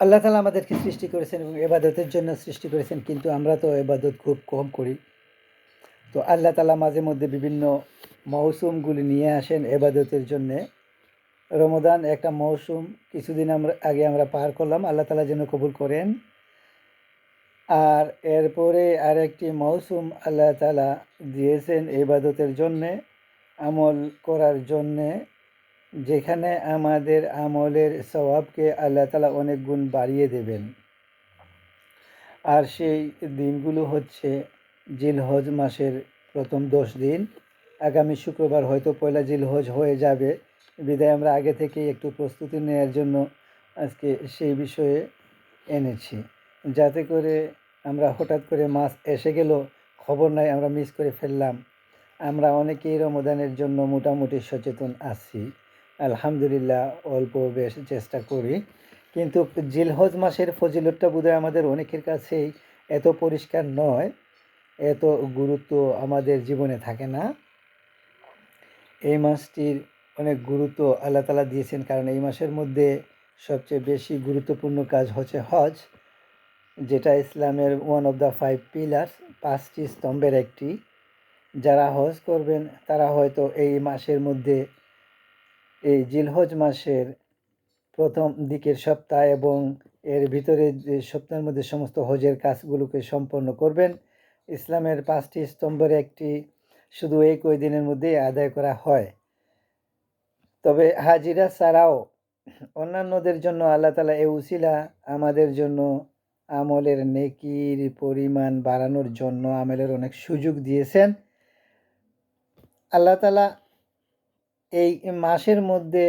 আল্লাহ তালা আমাদেরকে সৃষ্টি করেছেন এবং এবাদতের জন্য সৃষ্টি করেছেন, কিন্তু আমরা তো এবাদত খুব কম করি। তো আল্লাহ তালা মাঝে মধ্যে বিভিন্ন মৌসুমগুলি নিয়ে আসেন এবাদতের জন্যে। রমদান একটা মৌসুম, কিছুদিন আমরা, আগে আমরা পার করলাম, আল্লাহ তালা যেন কবুল করেন। আর এরপরে আরেকটি মৌসুম আল্লাহ তালা দিয়েছেন এবাদতের জন্যে, আমল করার জন্যে। যেখানে আমাদের আমলের স্বভাবকে আল্লাহ তালা অনেক গুণ বাড়িয়ে দেবেন। আর সেই দিনগুলো হচ্ছে জিলহজ মাসের প্রথম দশ দিন। আগামী শুক্রবার হয়তো পয়লা জিলহজ হয়ে যাবে। বিদায় আমরা আগে থেকেই একটু প্রস্তুতি নেওয়ার জন্য আজকে সেই বিষয়ে এনেছি। যাতে করে আমরা হঠাৎ করে মাছ এসে গেল, খবর নাই, আমরা মিস করে ফেললাম। আমরা অনেকেই রমদানের জন্য মোটামুটি সচেতন আছি। আলহামদুলিল্লাহ, অল্প বেশ চেষ্টা করি। কিন্তু জিলহজ মাসের ফজিলতটা বোধহয় আমাদের অনেকের কাছেই এত পরিষ্কার নয়, এত গুরুত্ব আমাদের জীবনে থাকে না। এই মাসটির অনেক গুরুত্ব আল্লাহ তালা দিয়েছেন, কারণ এই মাসের মধ্যে সবচেয়ে বেশি গুরুত্বপূর্ণ কাজ হচ্ছে হজ, যেটা ইসলামের one of the five pillars পাঁচটি স্তম্ভের একটি। যারা হজ করবেন, তারা হয়তো এই মাসের মধ্যে এই জিলহজ মাসের প্রথম দিকের সপ্তাহ এবং এর ভিতরে যে সপ্তাহের মধ্যে সমস্ত হজের কাজগুলোকে সম্পন্ন করবেন। ইসলামের পাঁচটি স্তম্ভের একটি শুধু এই কয়দিনের মধ্যেই আদায় করা হয়। তবে হাজিরা ছাড়াও অন্যান্যদের জন্য আল্লাহ তালা এ উসিলা আমাদের জন্য আমলের নেকির পরিমাণ বাড়ানোর জন্য আমলের অনেক সুযোগ দিয়েছেন। আল্লাহ তালা এই মাসের মধ্যে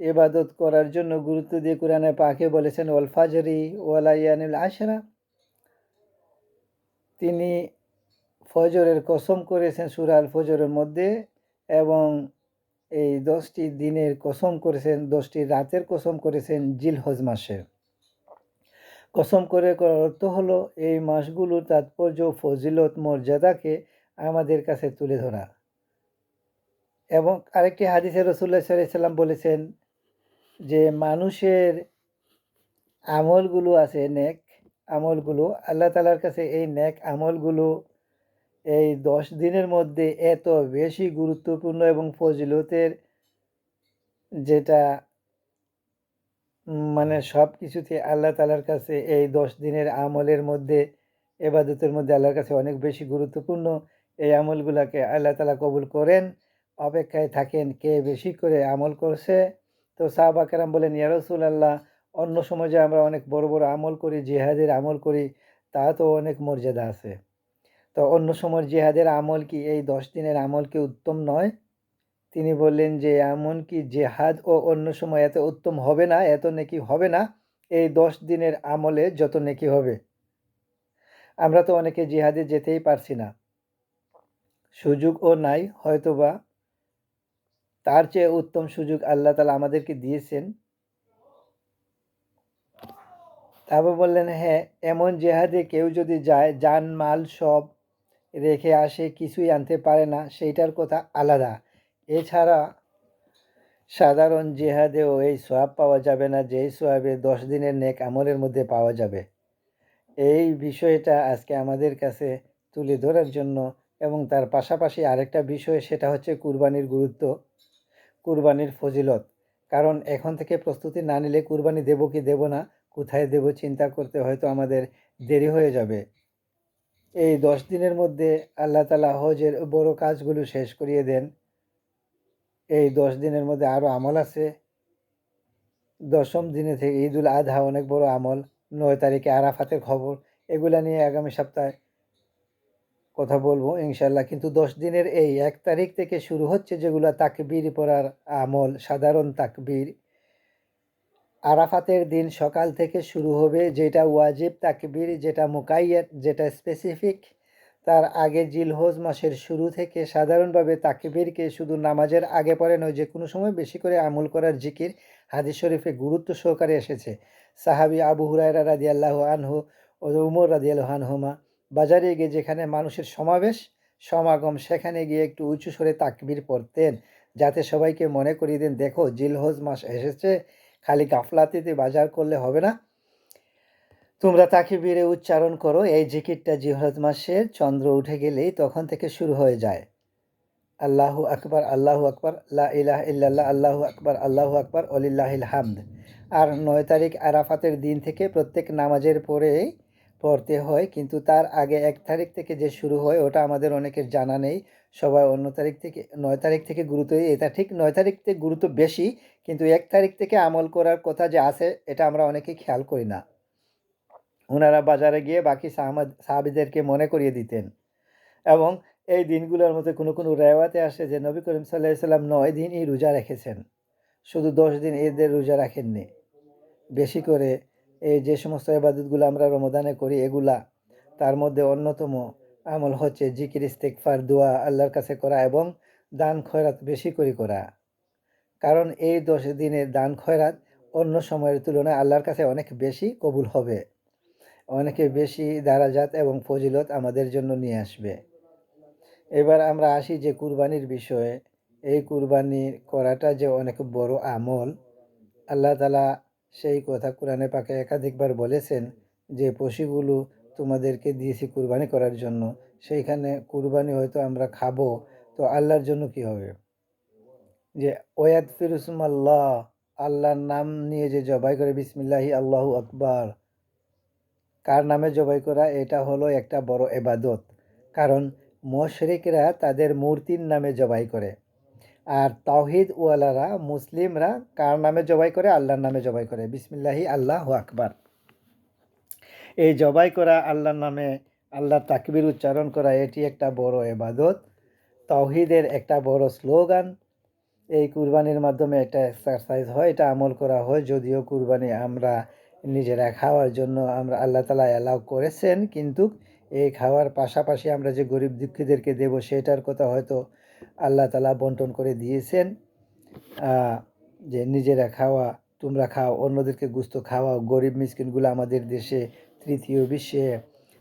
এবাদত করার জন্য গুরুত্ব দিয়ে কোরআনে পাকে বলেছেন, ওয়াল ফাজরি ওয়ালাইয়ানুল আশরা তিনি ফজরের কসম করেছেন সুরাল ফজরের মধ্যে এবং এই দশটি দিনের কসম করেছেন, দশটি রাতের কসম করেছেন জিলহজ মাসে। কসম করে করার অর্থ হলো, এই মাসগুলোর তাৎপর্য, ফজিলত, মর্যাদাকে আমাদের কাছে তুলে ধরা। এবং আরেকটি হাদিসে রসুল্লাহ সাল্লাম বলেছেন যে মানুষের আমলগুলো আছে, নেক আমলগুলো, আল্লাহ তালার কাছে এই নেক আমলগুলো এই দশ দিনের মধ্যে এত বেশি গুরুত্বপূর্ণ এবং ফজিলতের যেটা মানে সব কিছুতে আল্লাহ তালার কাছে এই দশ দিনের আমলের মধ্যে, এবাদতের মধ্যে আল্লাহর কাছে অনেক বেশি গুরুত্বপূর্ণ। এই আমলগুলোকে আল্লাহ তালা কবুল করেন। অপেক্ষায় থাকেন, কে বেশি করে আমল করছে? তো সাহাবাকেরাম বলেন ইয়ারসুল আল্লাহ অন্য সময় যে আমরা অনেক বড় বড় আমল করি, জিহাদের আমল করি, তা তো অনেক মর্যাদা আছে। তো অন্য সময় জিহাদের আমল কি এই দশ দিনের আমল কি উত্তম নয়? তিনি বললেন যে, এমন কি জেহাদ ও অন্য সময় এত উত্তম হবে না, এত নেকি হবে না? এই দশ দিনের আমলে যত নেকি হবে। আমরা তো অনেকে জিহাদে যেতেই পারছি না। সুযোগও নাই, হয়তোবা তার চেয়ে উত্তম সুযোগ আল্লাহ তালা আমাদেরকে দিয়েছেন। তারপর বললেন হ্যাঁ এমন জেহাদে কেউ যদি যায় যান মাল সব রেখে আসে, কিছুই আনতে পারে না, সেইটার কথা আলাদা। এছাড়া সাধারণ জেহাদেও এই সোয়াব পাওয়া যাবে না, যেই সোয়াবে দশ দিনের নেক আমলের মধ্যে পাওয়া যাবে। এই বিষয়টা আজকে আমাদের কাছে তুলে ধরার জন্য এবং তার পাশাপাশি আরেকটা বিষয়, সেটা হচ্ছে কুরবানির গুরুত্ব। কুরবানির ফজিলত। কারণ এখন থেকে প্রস্তুতি না নিলে কুরবানি দেবো কি দেবো না, কোথায় দেব চিন্তা করতে হয়তো আমাদের দেরি হয়ে যাবে। এই দশ দিনের মধ্যে আল্লাহ তালা হজের বড় কাজগুলো শেষ করিয়ে দেন। এই দশ দিনের মধ্যে আরও আমল আছে। দশম দিনে থেকে ঈদুল আধা অনেক বড় আমল, নয় তারিখে আরাফাতের খবর, এগুলা নিয়ে আগামী সপ্তাহে কথা বলব ইনশাল্লাহ কিন্তু দশ দিনের এই এক তারিখ থেকে শুরু হচ্ছে যেগুলো তাকবীর পড়ার আমল, সাধারণ তাকবীর। আরাফাতের দিন সকাল থেকে শুরু হবে যেটা ওয়াজিব তাকবীর, যেটা মোকাইয়াত, যেটা স্পেসিফিক তার আগে জিলহজ মাসের শুরু থেকে সাধারণভাবে তাকবীরকে শুধু নামাজের আগে পরে নয় যে কোনো সময় বেশি করে আমল করার জিকির হাদিস শরীফে গুরুত্ব সহকারে এসেছে। সাহাবি আবু হুরায়রা রাদি আল্লাহ আনহু ও উমর রাদি আল্লাহ আনহুমা বাজারে গিয়ে যেখানে মানুষের সমাবেশ, সমাগম, সেখানে গিয়ে একটু উঁচু সরে তাকবির পড়তেন। যাতে সবাইকে মনে করিয়ে দেন, দেখো, জিলহজ মাস এসেছে, খালি গাফলাতিতে বাজার করলে হবে না। তোমরা তাকে বেড়ে উচ্চারণ করো, এই জিকিরটা জিহরত মাসের চন্দ্র উঠে গেলেই তখন থেকে শুরু হয়ে যায়। আল্লাহু আকবর আল্লাহু আকবর, লা ইলাহ ইল্লাল্লাহ, আল্লাহু আকবার আল্লাহু আকবার অলিল্লাহিল হামদ। আর নয় তারিখ আরাফাতের দিন থেকে প্রত্যেক নামাজের পরে পড়তে হয়, কিন্তু তার আগে এক তারিখ থেকে যে শুরু হয়, ওটা আমাদের অনেকের জানা নেই। সবাই অন্য তারিখ থেকে, নয় তারিখ থেকে গুরুত্ব এটা ঠিক নয় তারিখ থেকে গুরুত্ব বেশি, কিন্তু এক তারিখ থেকে আমল করার কথা যে আছে, এটা আমরা অনেকেই খেয়াল করি না। ওনারা বাজারে গিয়ে বাকি সাহাবাদ সাহাবিদেরকে মনে করিয়ে দিতেন। এবং এই দিনগুলোর মধ্যে কোনো কোনো রেওয়াতে আসে যে নবী করিম সাল্লাহ সাল্লাম নয় দিনই রোজা রেখেছেন। শুধু দশ দিন এদের রোজা রাখেননি। বেশি করে এই যে সমস্ত এবাদতগুলো আমরা রমদানে করি, এগুলা তার মধ্যে অন্যতম আমল হচ্ছে জিকির ইস্তেকফার দোয়া, আল্লাহর কাছে করা এবং দান খয়রাত বেশি করে করা। কারণ এই দশ দিনের দান খয়রাত অন্য সময়ের তুলনায় আল্লাহর কাছে অনেক বেশি কবুল হবে। অনেকে বেশি দারাজাত এবং ফজিলত আমাদের জন্য নিয়ে আসবে। এবার আমরা আসি যে কুরবানির বিষয়ে। এই কুরবানি করাটা যে অনেক বড় আমল, আল্লাহ তালা সেই কথা কোরআনে পাকে একাধিকবার বলেছেন যে পশুগুলো তোমাদেরকে দিয়েছি কুরবানি করার জন্য। সেইখানে কুরবানি হয়তো আমরা খাব, তো আল্লাহর জন্য কি হবে? যে ওয়াদ ফিরুসুম আল্লাহ আল্লাহর নাম নিয়ে যে জবাই করে বিসমিল্লাহি আল্লাহ আকবার। কার নামে জবাই করা? এটা হলো একটা বড় এবাদত। কারণ মশরিকরা তাদের মূর্তির নামে জবাই করে। আর তাওহিদ ওয়ালারা, মুসলিমরা কার নামে জবাই করে? আল্লাহর নামে জবাই করে। বিসমিল্লাহি, আল্লাহ আকবার। এই জবাই করা আল্লাহর নামে, আল্লাহর তাকবির উচ্চারণ করা, এটি একটা বড় এবাদত তাওহিদের একটা বড় স্লোগান। এই কুরবানির মাধ্যমে এটা এক্সারসাইজ হয়, এটা আমল করা হয়। যদিও কুরবানি আমরা নিজেরা খাওয়ার জন্য আমরা আল্লাহ তালা অ্যালাউ করেছেন, কিন্তু এই খাওয়ার পাশাপাশি আমরা যে গরিব দুঃখীদেরকে দেব, সেটার কথা হয়তো আল্লাহ তালা বন্টন করে দিয়েছেন যে নিজেরা খাওয়া, তোমরা খাও, অন্যদেরকে গুস্ত খাওয়াও। গরিব মিসকিনগুলো আমাদের দেশে, তৃতীয় বিশ্বে,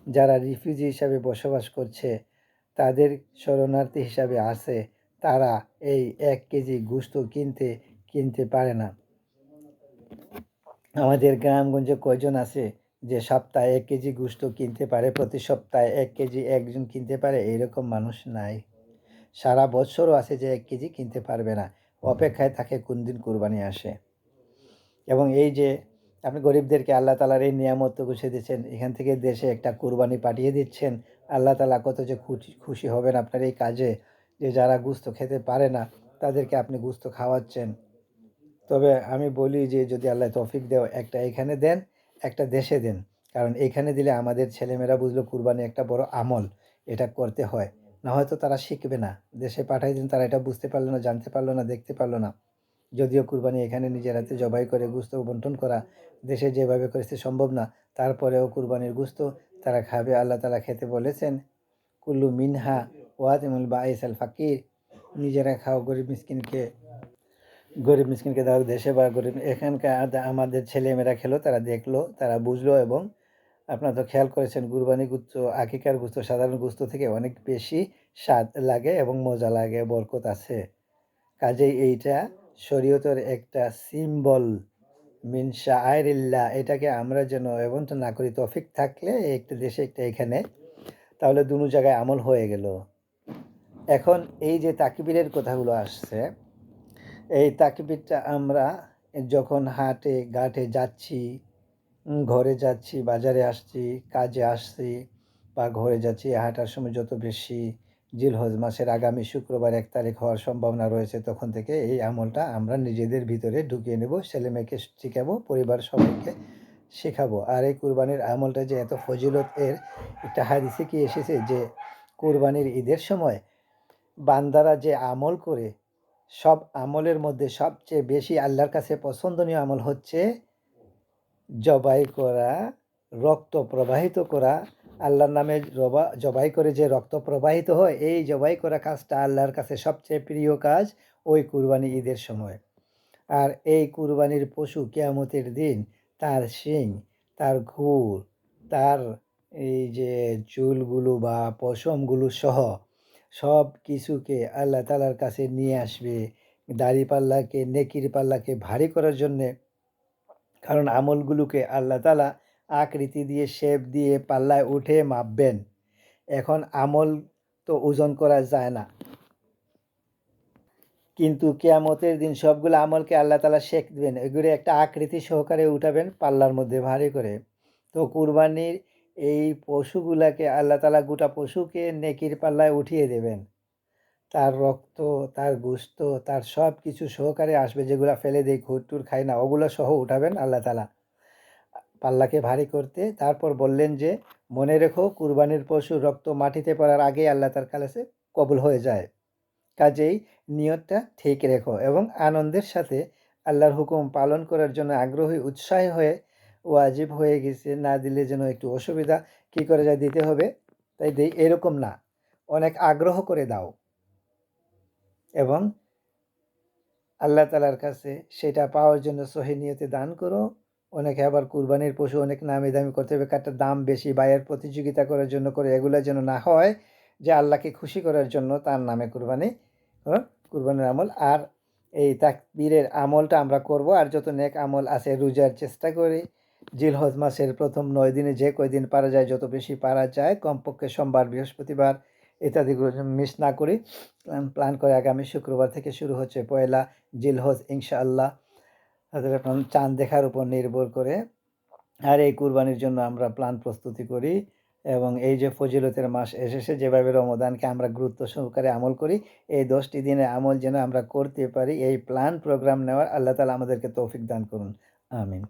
যারা রিফিউজি হিসাবে বসবাস করছে, তাদের শরণার্থী হিসাবে আছে, তারা এই এক কেজি গুস্ত কিনতে কিনতে পারে না। আমাদের গ্রামগঞ্জে কয়জন আছে যে সপ্তাহে এক কেজি গুস্ত কিনতে পারে, প্রতি সপ্তাহে এক কেজি একজন কিনতে পারে? এরকম মানুষ নাই। সারা বছরও আছে যে এক কেজি কিনতে পারবে না। অপেক্ষায় তাকে কোন দিন কুরবানি আসে। এবং এই যে আপনি গরিবদেরকে আল্লাহ তালার এই নিয়ামত ঘুষে দিচ্ছেন এখান থেকে দেশে একটা কুরবানি পাঠিয়ে দিচ্ছেন। আল্লাহ তালা কত যে খুশি হবেন আপনার এই কাজে যে যারা গুস্ত খেতে পারে না, তাদেরকে আপনি গুস্ত খাওয়াচ্ছেন। তবে আমি বলি যে যদি আল্লাহ তৌফিক দেও, একটা এখানে দেন, একটা দেশে দেন। কারণ এইখানে দিলে আমাদের ছেলেমেয়েরা বুঝলো কুরবানি একটা বড় আমল, এটা করতে হয়। না হয়তো তারা শিখবে না। দেশে পাঠাই দিন, তারা এটা বুঝতে পারল না, জানতে পারল না, দেখতে পারল না। যদিও কুরবানি এখানে নিজের হাতে জবাই করে গুস্ত বন্টন করা দেশে যেভাবে করেছে সম্ভব না, তারপরেও কুরবানির গুস্ত তারা খাবে, আল্লাহ তালা খেতে বলেছেন, কুল্লু মিনহা ওয়াতিমুল বা আইসাল ফাকির। নিজেরা খাও গরিব মিসকিনকে গরিব মিসকিনকে দাও দেশে বা গরিব, এখানকার আমাদের ছেলেমেয়েরা খেলো, তারা দেখল, তারা বুঝলো এবং আপনারা তো খেয়াল করেছেন কুরবানি গুস্ত আকিকার গুস্ত সাধারণ গুস্ত থেকে অনেক বেশি স্বাদ লাগে এবং মজা লাগে, বরকত আছে। কাজেই এইটা শরীয়তের একটা সিম্বল মিনসা আয়রিল্লা এটাকে আমরা যেন এবং তো না করি, তফিক থাকলে একটা দেশে একটা এখানে, তাহলে দুনো জায়গায় আমল হয়ে গেল। এখন এই যে তাকিবিরের কথাগুলো আসছে, এই তাকিবিরটা আমরা যখন হাটে, ঘাটে যাচ্ছি ঘরে যাচ্ছি, বাজারে আসছি, কাজে আসছি বা ঘরে যাচ্ছি হাঁটার সময় যত বেশি জিলহজ মাসের আগামী শুক্রবার এক তারিখ হওয়ার সম্ভাবনা রয়েছে, তখন থেকে এই আমলটা আমরা নিজেদের ভিতরে ঢুকিয়ে নেব ছেলে মেয়েকে শিখাবো, পরিবার সবাইকে শেখাবো। আর এই কুরবানির আমলটা যে এত ফজিলত, এর একটা হাদিসে কি এসেছে যে কুরবানির ঈদের সময় বান্দারা যে আমল করে, সব আমলের মধ্যে সবচেয়ে বেশি আল্লাহর কাছে পছন্দনীয় আমল হচ্ছে জবাই করা, রক্ত প্রবাহিত করা, আল্লাহর নামে জবাই করে যে রক্ত প্রবাহিত হয়, এই জবাই করা কাজটা আল্লাহর কাছে সবচেয়ে প্রিয় কাজ ওই কুরবানি ঈদের সময়। আর এই কুরবানির পশু কেয়ামতের দিন তার শিং, তার ঘুর তার এই যে চুলগুলো বা পশমগুলো সহ সব কিছুকে আল্লাহ তালার কাছে নিয়ে আসবে। দাড়ি পাল্লাকে নেকির পাল্লাকে ভারী করার জন্যে। কারণ আমলগুলোকে আল্লাহ তালা আকৃতি দিয়ে, শেপ দিয়ে, পাল্লায় উঠে মাপবেন। এখন আমল তো ওজন করা যায় না। কিন্তু কেয়ামতের দিন সবগুলো আমলকে আল্লাহ তালা শেখ দেবেন। এগুলো একটা আকৃতি সহকারে উঠাবেন পাল্লার মধ্যে ভারী করে। তো কুরবানির এই পশুগুলাকে আল্লাহ তালা গোটা পশুকে নেকির পাল্লায় উঠিয়ে দেবেন। তার রক্ত, তার গোস্ত তার সব কিছু সহকারে আসবে। যেগুলো ফেলে দেয় ঘুরটুর খায় না, ওগুলো সহ উঠাবেন আল্লাহ তালা পাল্লাকে ভারী করতে, তারপর বললেন যে, মনে রেখো, কুরবানির পশু রক্ত মাটিতে পড়ার আগেই আল্লাহ তার কাছে কবুল হয়ে যায়। কাজেই নিয়তটা ঠিক রেখো এবং আনন্দের সাথে আল্লাহর হুকুম পালন করার জন্য আগ্রহী, উৎসাহী হয়ে ওয়াজিব হয়ে গেছে, না দিলে যেন একটু অসুবিধা, কী করে যায় দিতে হবে? তাই এরকম না। অনেক আগ্রহ করে দাও। এবং আল্লাহ তালার কাছে সেটা পাওয়ার জন্য সহি নিয়তে দান করো। অনেকে আবার কুরবানির পশু অনেক নামি দামি করতে হবে কারটা দাম বেশি। বায়ের প্রতিযোগিতা করার জন্য করে, এগুলো যেন না হয়, যে আল্লাহকে খুশি করার জন্য তার নামে কুরবানি কুরবানির আমল। আর এই তাকবীরের আমলটা আমরা করব, আর যত নেক আমল আছে, রোজার চেষ্টা করি। জিলহজ মাসের প্রথম নয় দিনে যে কয়দিন পারা যায়, যত বেশি পারা যায়, কমপক্ষে সোমবার, বৃহস্পতিবার ইত্যাদিগুলো মিস না করি। প্ল্যান করে আগামী শুক্রবার থেকে শুরু হচ্ছে পয়লা জিলহজ, ইনশাআল্লাহ। চাঁদ দেখার উপর নির্ভর করে। আর এই কুরবানির জন্য আমরা প্ল্যান প্রস্তুতি করি এবং এই যে ফজিলতের মাস এসেছে, যেভাবে রমদানকে আমরা গুরুত্ব সহকারে আমল করি, এই দশটি দিনে আমল যেন আমরা করতে পারি, এই প্ল্যান প্রোগ্রাম নেওয়ার আল্লাহ তালা আমাদেরকে তৌফিক দান করুন। আমিন।